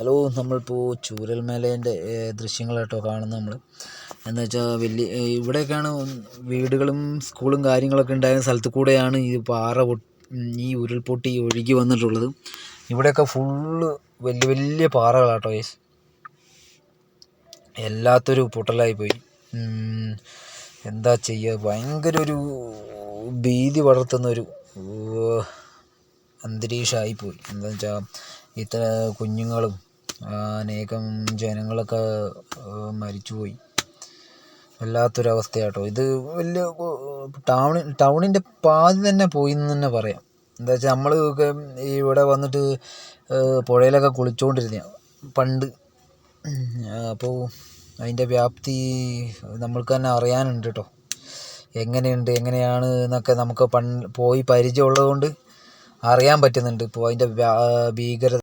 Hello നമ്മളിപ്പോൾ ചൂരൽമലേന്റെ ദൃശ്യങ്ങളാട്ടോ കാണുന്നത് നമ്മൾ എന്താ വെച്ചാൽ വലിയ ഇവിടെയൊക്കെയാണ് വീടുകളും സ്കൂളും കാര്യങ്ങളൊക്കെ ഉണ്ടായിരുന്ന സ്ഥലത്ത് കൂടെയാണ് ഈ പാറ ഈ ഉരുൾപൊട്ടി ഒഴുകി വന്നിട്ടുള്ളത്. ഇവിടെയൊക്കെ ഫുള്ള് വലിയ വലിയ പാറകളാട്ടോ യേസ് എല്ലാത്തൊരു പൊട്ടലായിപ്പോയി എന്താ ചെയ്യുക ഭയങ്കര ഒരു ഭീതി വളർത്തുന്ന ഒരു അന്തരീക്ഷമായിപ്പോയി എന്താണെന്ന് വെച്ചാൽ ഇത്ര കുഞ്ഞുങ്ങളും അനേകം ജനങ്ങളൊക്കെ മരിച്ചുപോയി. വല്ലാത്തൊരു അവസ്ഥയാട്ടോ ഇത് വലിയ ടൗൺ ടൗണിന്റെ പാതി തന്നെ പോയി എന്ന് തന്നെ പറയാം. എന്താ വെച്ചാൽ നമ്മൾ ഇവിടെ വന്നിട്ട് പുഴയിലൊക്കെ കുളിച്ചുകൊണ്ടിരുന്ന പണ്ട്. അപ്പോൾ അതിന്റെ വ്യാപ്തി നമ്മൾക്ക് തന്നെ അറിയാനുണ്ട് കേട്ടോ എങ്ങനെയുണ്ട് എങ്ങനെയാണ് എന്നൊക്കെ നമുക്ക് പണ്ട് പോയി പരിചയമുള്ളത് കൊണ്ട് അറിയാൻ പറ്റുന്നുണ്ട്. ഇപ്പോൾ അതിന്റെ ഭീകരത